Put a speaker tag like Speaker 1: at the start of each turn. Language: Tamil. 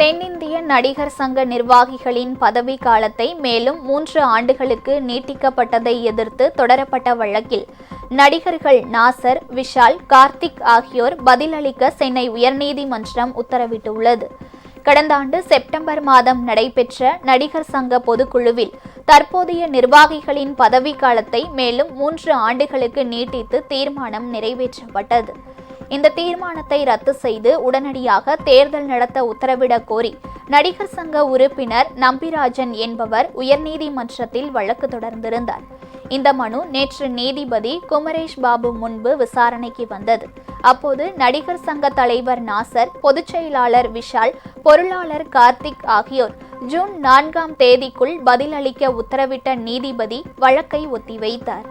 Speaker 1: தென்னிந்திய நடிகர் சங்க நிர்வாகிகளின் பதவி காலத்தை மேலும் மூன்று ஆண்டுகளுக்கு நீட்டிக்கப்பட்டதை எதிர்த்து தொடரப்பட்ட வழக்கில் நடிகர்கள் நாசர் விஷால் கார்த்திக் ஆகியோர் பதிலளிக்க சென்னை உயர்நீதிமன்றம் உத்தரவிட்டுள்ளது. கடந்த ஆண்டு செப்டம்பர் மாதம் நடைபெற்ற நடிகர் சங்க பொதுக்குழுவில் தற்போதைய நிர்வாகிகளின் பதவி காலத்தை மேலும் மூன்று ஆண்டுகளுக்கு நீட்டித்து தீர்மானம் நிறைவேற்றப்பட்டது. இந்த தீர்மானத்தை ரத்து செய்து உடனடியாக தேர்தல் நடத்த உத்தரவிடக் கோரி நடிகர் சங்க உறுப்பினர் நம்பிராஜன் என்பவர் உயர்நீதிமன்றத்தில் வழக்கு தொடர்ந்திருந்தார். இந்த மனு நேற்று நீதிபதி குமரேஷ் பாபு முன்பு விசாரணைக்கு வந்தது. அப்போது நடிகர் சங்க தலைவர் நாசர் பொதுச் செயலாளர் விஷால் பொருளாளர் கார்த்திக் ஆகியோர் ஜூன் நான்காம் தேதிக்குள் பதிலளிக்க உத்தரவிட்ட நீதிபதி வழக்கை ஒத்திவைத்தார்.